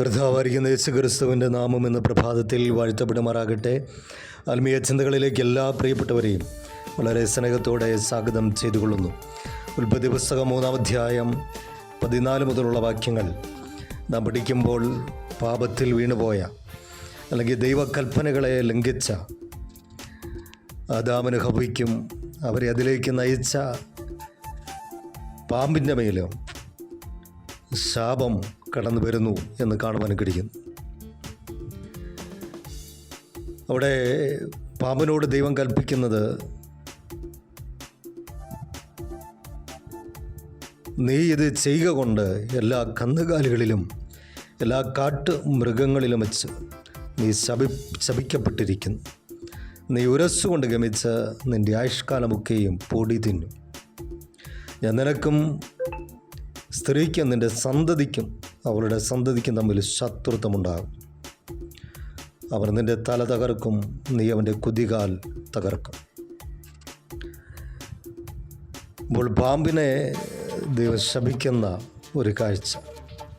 കർത്താവായിരിക്കുന്ന യേശു ക്രിസ്തുവിന്റെ നാമം എന്ന പ്രഭാതത്തിൽ വാഴ്ത്തപ്പെടുമാറാകട്ടെ. ആത്മീയ ചിന്തകളിലേക്ക് എല്ലാ പ്രിയപ്പെട്ടവരെയും വളരെ സ്നേഹത്തോടെ സ്വാഗതം ചെയ്തുകൊള്ളുന്നു. ഉൽപ്പത്തി പുസ്തകം മൂന്നാം അധ്യായം പതിനാല് മുതലുള്ള വാക്യങ്ങൾ നാം പഠിക്കുമ്പോൾ പാപത്തിൽ വീണുപോയ അല്ലെങ്കിൽ ദൈവകൽപ്പനകളെ ലംഘിച്ച ആദാമിന് ഹവിക്കും അവരെ അതിലേക്ക് നയിച്ച പാമ്പിന്റെ മേലും ശാപം കടന്നു വരുന്നു എന്ന് കാണുവാൻ കഴിയുന്നു അവിടെ പാമ്പനോട് ദൈവം കൽപ്പിക്കുന്നത് നീ ഇത് ചെയ്യുക കൊണ്ട് എല്ലാ കന്നുകാലികളിലും എല്ലാ കാട്ടു മൃഗങ്ങളിലും വെച്ച് നീ ശപി ശപിക്കപ്പെട്ടിരിക്കുന്നു. നീ ഉരസ്സുകൊണ്ട് ഗമിച്ച് നിന്റെ ആയുഷ്കാലമൊക്കെയും പൊടി തിന്നും. ഞാൻ നിനക്കും സ്ത്രീക്കും നിന്റെ സന്തതിക്കും അവളുടെ സന്തതിക്കും തമ്മിൽ ശത്രുത്വമുണ്ടാകും. അവർ നിന്റെ തല തകർക്കും നീ അവന്റെ കുതികാൽ തകർക്കും. ഇപ്പോൾ പാമ്പിനെ ദൈവം ശപിക്കുന്ന ഒരു കാഴ്ച.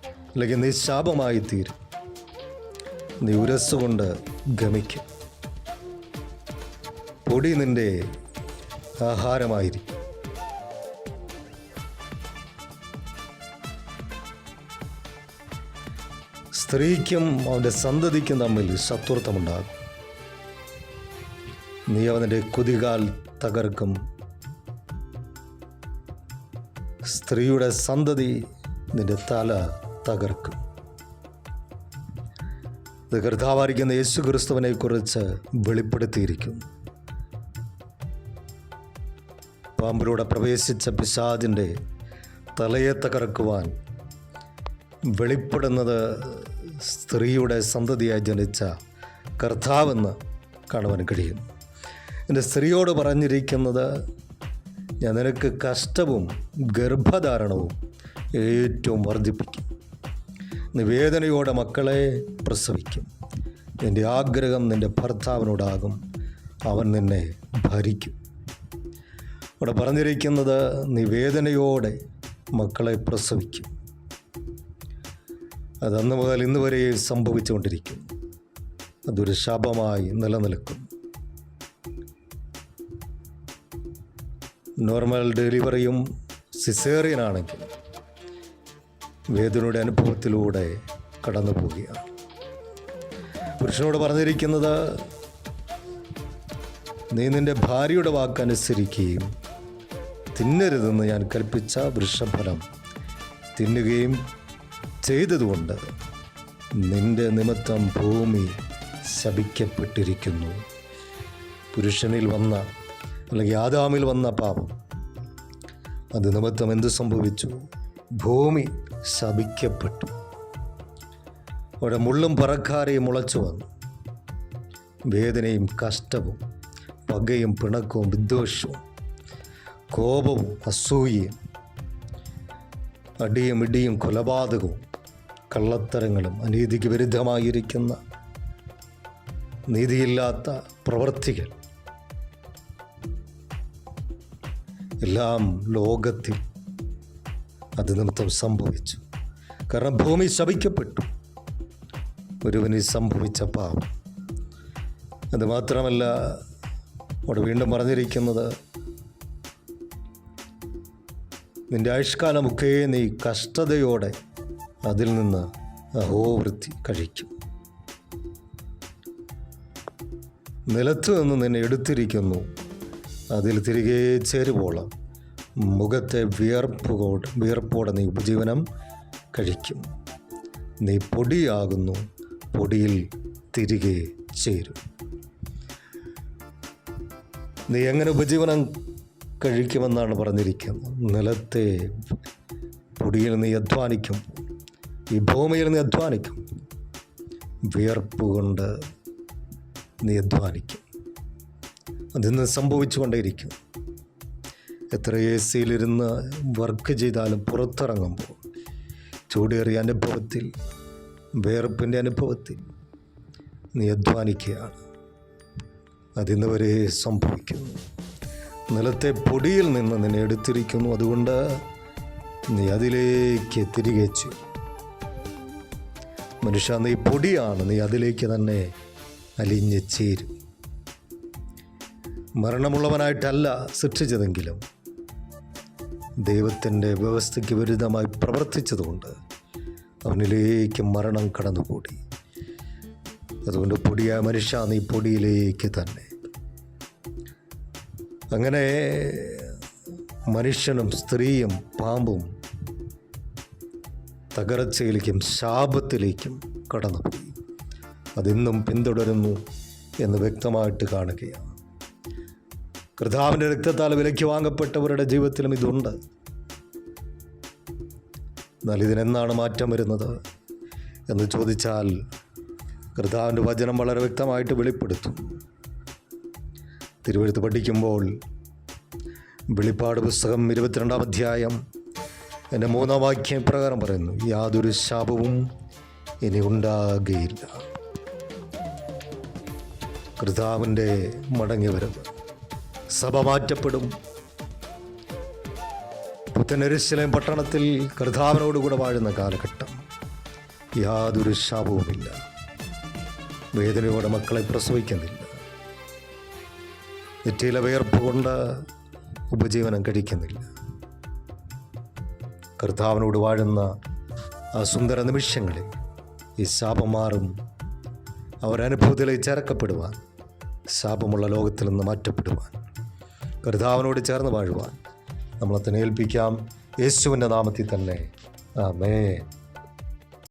അല്ലെങ്കിൽ നീ ശാപമായി തീരും. നീ ഉരസ്സുകൊണ്ട് ഗമിക്കും. പൊടി നിന്റെ ആഹാരമായിരിക്കും. സ്ത്രീക്കും അവന്റെ സന്തതിക്കും തമ്മിൽ ശത്രുത്വമുണ്ടാകും. നീ അവന്റെ കുതികാൽ തകർക്കും. സ്ത്രീയുടെ സന്തതി നിന്റെ തല തകർക്കും. ഇത് കർത്താവായിരിക്കുന്ന യേശു ക്രിസ്തുവിനെ കുറിച്ച് വെളിപ്പെടുത്തിയിരിക്കുന്നു. പാമ്പിലൂടെ പ്രവേശിച്ച പിശാജിന്റെ തലയെ തകർക്കുവാൻ വെളിപ്പെടുന്നത് സ്ത്രീയുടെ സന്തതിയായി ജനിച്ച കർത്താവെന്ന് കാണുവാൻ കഴിയും. എന്റെ സ്ത്രീയോട് പറഞ്ഞിരിക്കുന്നത് ഞാൻ നിനക്ക് കഷ്ടവും ഗർഭധാരണവും ഏറ്റവും വർദ്ധിപ്പിക്കും. നിവേദനയോടെ മക്കളെ പ്രസവിക്കും. നിന്റെ ആഗ്രഹം നിന്റെ ഭർത്താവിനോടാകും. അവൻ നിന്നെ ഭരിക്കും. ഇവിടെ പറഞ്ഞിരിക്കുന്നത് നിവേദനയോടെ മക്കളെ പ്രസവിക്കും. അത് അന്ന് മുതൽ ഇന്ന് വരെ സംഭവിച്ചുകൊണ്ടിരിക്കും. അതൊരു ശാപമായി നിലനിൽക്കും. നോർമൽ ഡെലിവറിയും സിസേറിയൻ ആണെങ്കിൽ വേദനയുടെ അനുഭവത്തിലൂടെ കടന്നു പോവുകയാണ്. പുരുഷനോട് പറഞ്ഞിരിക്കുന്നത് നീ നിന്റെ ഭാര്യയുടെ വാക്കനുസരിക്കുകയും തിന്നരുതെന്ന് ഞാൻ കൽപ്പിച്ച വൃക്ഷഫലം തിന്നുകയും ചെയ്തതുകൊണ്ട് നിന്റെ നിമിത്തം ഭൂമി ശപിക്കപ്പെട്ടിരിക്കുന്നു. പുരുഷനിൽ വന്ന അല്ലെങ്കിൽ ആദാമിൽ വന്ന പാപം. അത് നിമിത്തം എന്ത് സംഭവിച്ചു? ഭൂമി ശപിക്കപ്പെട്ടു. അവിടെ മുള്ളും പറക്കാരെയും മുളച്ചു വന്നു. വേദനയും കഷ്ടവും പകയും പിണക്കവും വിദ്വേഷവും കോപവും അസൂയയും അടിയും ഇടിയും കൊലപാതകവും കള്ളത്തരങ്ങളും അനീതിക്ക് വിരുദ്ധമായിരിക്കുന്ന നീതിയില്ലാത്ത പ്രവൃത്തികൾ എല്ലാം ലോകത്തിൽ അത് നിമിത്തം സംഭവിച്ചു. കാരണം ഭൂമി ശപിക്കപ്പെട്ടു. ഒരുവന് സംഭവിച്ച പാവം അത് മാത്രമല്ല അവിടെ വീണ്ടും പറഞ്ഞിരിക്കുന്നത് നിന്റെ മുഖേ നീ കഷ്ടതയോടെ അതിൽ നിന്ന് അഹോവൃത്തി കഴിക്കും. നിലത്തു നിന്ന് നിന്നെ എടുത്തിരിക്കുന്നു. അതിൽ തിരികെ ചേരുവോളം മുഖത്തെ വിയർപ്പുകോട് വിയർപ്പോടെ നീ ഉപജീവനം കഴിക്കും. നീ പൊടിയാകുന്നു പൊടിയിൽ തിരികെ ചേരും. നീ എങ്ങനെ ഉപജീവനം കഴിക്കുമെന്നാണ് പറഞ്ഞിരിക്കുന്നത്. നിലത്തെ പൊടിയിൽ നീ അധ്വാനിക്കും ഈ ഭൂമിയിൽ നീ അധ്വാനിക്കും വിയർപ്പ് കൊണ്ട് നീ അധ്വാനിക്കും. അതിന്ന് സംഭവിച്ചുകൊണ്ടേയിരിക്കും. എത്ര എ സിയിലിരുന്ന് വർക്ക് ചെയ്താലും പുറത്തിറങ്ങുമ്പോൾ ചൂടേറിയ അനുഭവത്തിൽ വേർപ്പിന്റെ അനുഭവത്തിൽ നീ അധ്വാനിക്കുകയാണ്. അതിന്ന് വരെ സംഭവിക്കുന്നു. നിലത്തെ പൊടിയിൽ നിന്ന് നിന്നെ എടുത്തിരിക്കുന്നു. അതുകൊണ്ട് നീ അതിലേക്ക് തിരികെ മനുഷ്യ നീ പൊടിയാണ്. നീ അതിലേക്ക് തന്നെ അലിഞ്ഞ് ചേരും. മരണമുള്ളവനായിട്ടല്ല സൃഷ്ടിച്ചതെങ്കിലും ദൈവത്തിന്റെ വ്യവസ്ഥയ്ക്ക് വിരുദ്ധമായി പ്രവർത്തിച്ചതുകൊണ്ട് അവനിലേക്ക് മരണം കടന്നുകൂടി. അതുകൊണ്ട് പൊടിയായ മനുഷ്യ നീ പൊടിയിലേക്ക് തന്നെ അങ്ങനെ മനുഷ്യനും സ്ത്രീയും പാമ്പും തകർച്ചയിലേക്കും ശാപത്തിലേക്കും കടന്നുപോയി. അതിന്നും പിന്തുടരുന്നു എന്ന് വ്യക്തമായിട്ട് കാണുകയാണ്. കർത്താവിന്റെ രക്തത്താൽ വിലയ്ക്ക് വാങ്ങപ്പെട്ടവരുടെ ജീവിതത്തിലും ഇതുണ്ട്. എന്നാൽ ഇതിനെന്നാണ് മാറ്റം വരുന്നത് എന്ന് ചോദിച്ചാൽ കർത്താവിന്റെ വചനം വളരെ വ്യക്തമായിട്ട് വെളിപ്പെടുത്തും. തിരുവഴുത്ത് പഠിക്കുമ്പോൾ വെളിപ്പാട് പുസ്തകം ഇരുപത്തിരണ്ടാം അധ്യായം എന്റെ മൂന്നാം വാക്യം ഇപ്രകാരം പറയുന്നു യാതൊരു ശാപവും ഇനി ഉണ്ടാകുകയില്ല കർത്താവിന്റെ മടങ്ങി വരവ് സഭ മാറ്റപ്പെടും. പുത്തനരിശിലേം പട്ടണത്തിൽ കർത്താവിനോടുകൂടെ വാഴുന്ന കാലഘട്ടം യാതൊരു ശാപവുമില്ല. വേദനയോടെ മക്കളെ പ്രസവിക്കുന്നില്ല. നെറ്റിയിലെ വിയർപ്പ് കൊണ്ട് ഉപജീവനം കഴിക്കുന്നില്ല. കർത്താവിനോട് വാഴുന്ന ആ സുന്ദര നിമിഷങ്ങളിൽ ഈ ശാപം മാറും അവരനുഭവത്തിലേക്ക് ചേർക്കപ്പെടുവാൻ ശാപമുള്ള ലോകത്തിൽ നിന്ന് മാറ്റപ്പെടുവാൻ കർത്താവിനോട് ചേർന്ന് വാഴുവാൻ നമ്മളെ തന്നെ ഏൽപ്പിക്കാം. യേശുവിന്റെ നാമത്തിൽ തന്നെ. ആമേ